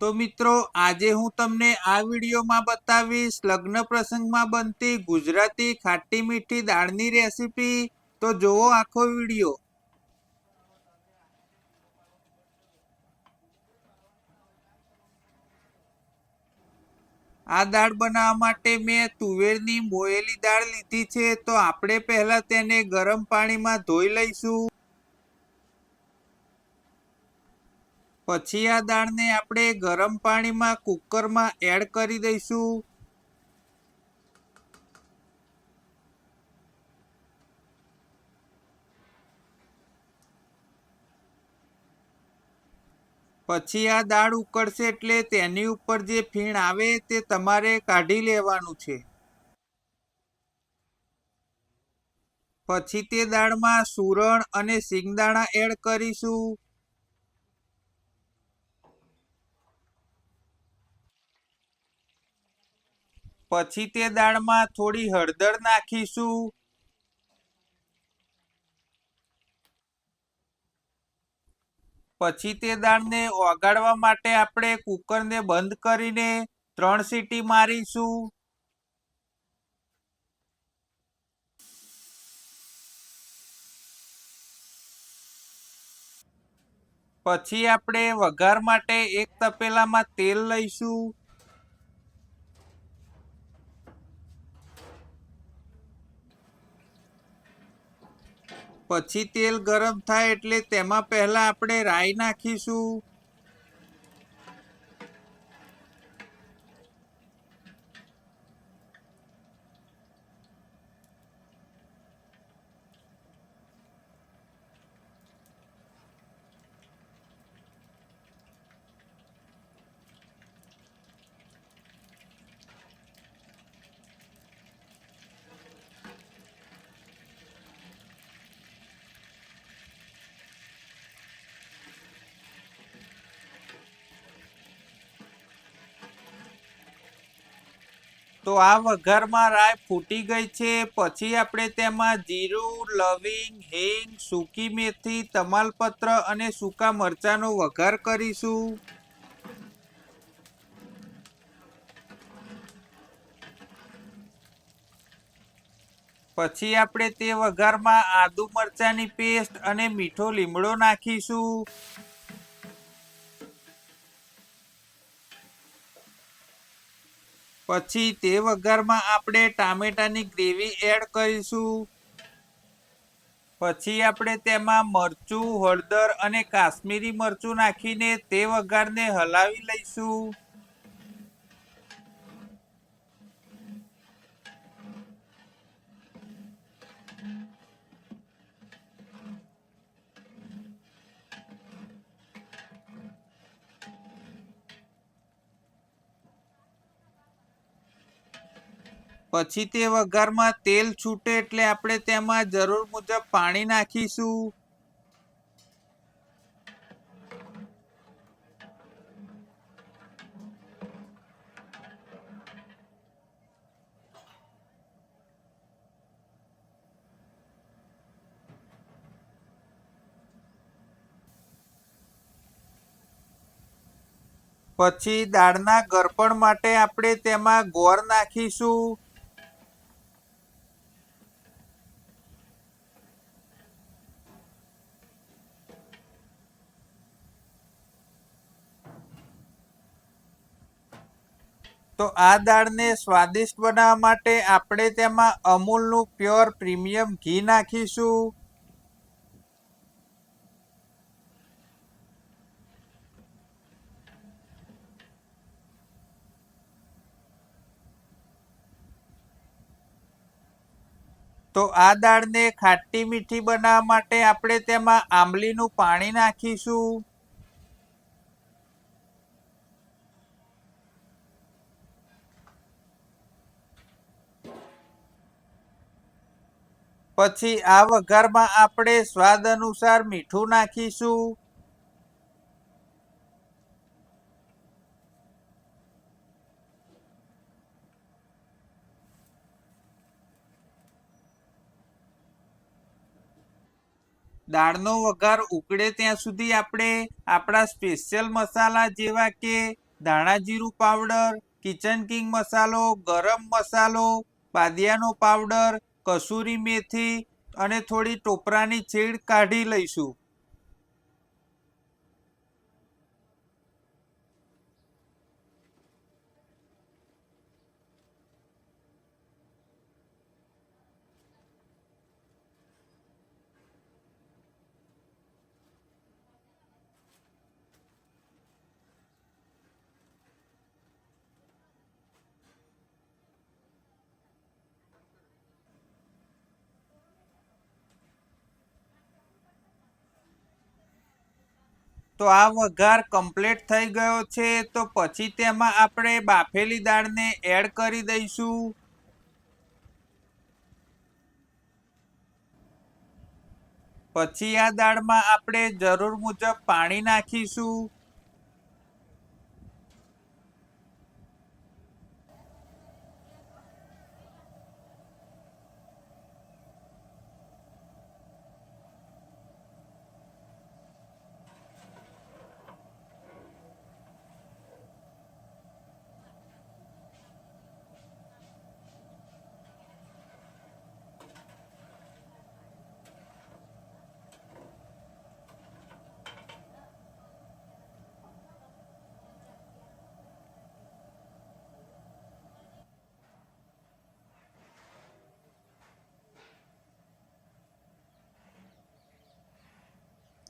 તો મિત્રો, આજે હું તમને આ વિડીયોમાં બતાવીશ લગ્ન પ્રસંગમાં બનતી ગુજરાતી ખાટી મીઠી દાળની રેસીપી. તો જોવો આખો વીડિયો. આ દાળ બનાવવા માટે મેં તુવેરની મોયેલી દાળ લીધી છે. તો આપણે પહેલા તેને ગરમ પાણીમાં ધોઈ લઈશું. પછી આ દાળને આપણે ગરમ પાણીમાં કુકરમાં એડ કરી દઈશું. પછી આ દાળ ઉકળશે એટલે તેની ઉપર જે ફીણ આવે તે તમારે કાઢી લેવાનું છે. પછી તે દાળમાં સુરણ અને સિંગદાણા એડ કરીશું. પછી તે દાળમાં થોડી હળદર નાખીશું. પછી તે દાળને ઓગાળવા માટે આપણે કુકરને બંધ કરીને ત્રણ સીટી મારીશું. પછી આપણે વઘાર માટે એક તપેલામાં તેલ લઈશું. પછી તેલ ગરમ થાય એટલે તેમાં પહેલા આપણે રાઈ નાખીશું. તો આ વઘારમાં રાય ફૂટી ગઈ છે. પછી આપણે તેમાં જીરું, લવિંગ, હિંગ, સૂકી મેથી, તમાલપત્ર અને સૂકા મરચાંનો વઘાર કરીશું. પછી આપણે તે વઘારમાં આદુ મરચાંની પેસ્ટ અને મીઠો લીમડો નાખીશું. પછી તે વઘારમાં આપણે ટામેટાની ગ્રેવી એડ કરીશું. પછી આપણે તેમાં મરચું, હળદર અને કાશ્મીરી મરચું નાખીને તે વઘારને હલાવી લઈશું. પછી તે વઘારમાં તેલ છૂટે એટલે આપણે તેમાં જરૂર મુજબ પાણી નાખીશું. પછી દાળના ગરપણ માટે આપણે તેમાં ગોળ નાખીશું. તો આ દાળને સ્વાદિષ્ટ બનાવવા માટે આપણે તેમાં અમૂલનું પ્યોર પ્રીમિયમ ઘી નાખીશું. તો આ દાળને ખાટી મીઠી બનાવવા માટે આપણે તેમાં આંબલીનું પાણી નાખીશું. પછી આ વઘારમાં આપણે સ્વાદ અનુસાર મીઠું નાખીશું. દાળનો વઘાર ઉકળે ત્યાં સુધી આપણે આપણા સ્પેશિયલ મસાલા જેવા કે ધાણા જીરું પાવડર, કિચન કિંગ મસાલો, ગરમ મસાલો, બાદિયાનો પાવડર કસૂરી મેથી અને થોડી ટોપરાની ચીડ કાઢી લઈશું. તો આ વઘાર કમ્પ્લીટ થઈ ગયો છે, તો પછી તેમાં આપણે બાફેલી દાળને એડ કરી દઈશું. પછી આ દાળમાં આપણે જરૂર મુજબ પાણી નાખીશું.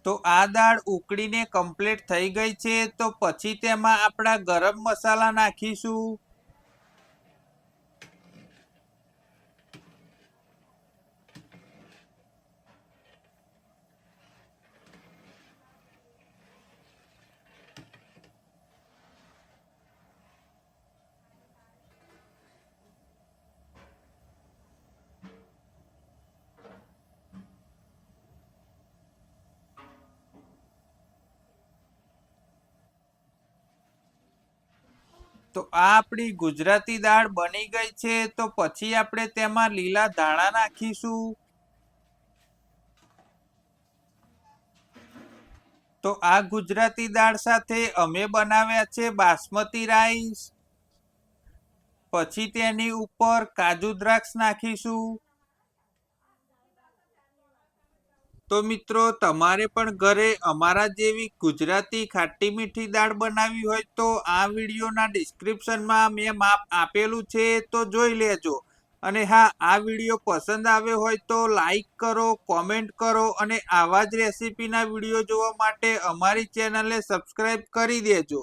તો આ દાળ ઉકળીને કમ્પ્લીટ થઈ ગઈ છે, તો પછી તેમાં આપણા ગરમ મસાલા નાખીશું. તો આ આપણી ગુજરાતી દાળ બની ગઈ છે, તો પછી આપણે તેમાં લીલા ધાણા નાખીશું. તો આ ગુજરાતી દાળ સાથે અમે બનાવ્યા છે બાસમતી રાઈસ. પછી તેની ઉપર કાજુ દ્રાક્ષ નાખીશું. તો મિત્રો, તમારે પણ ઘરે અમારા જેવી ગુજરાતી ખાટી મીઠી દાળ બનાવી હોય તો આ વિડીયોના ડિસ્ક્રિપ્શનમાં મેં માપ આપેલું છે, તો જોઈ લેજો. અને હા, આ વીડિયો પસંદ આવ્યો હોય તો લાઈક કરો, કોમેન્ટ કરો અને આવા જ રેસીપીના વીડિયો જોવા માટે અમારી ચેનલને સબસ્ક્રાઈબ કરી દેજો.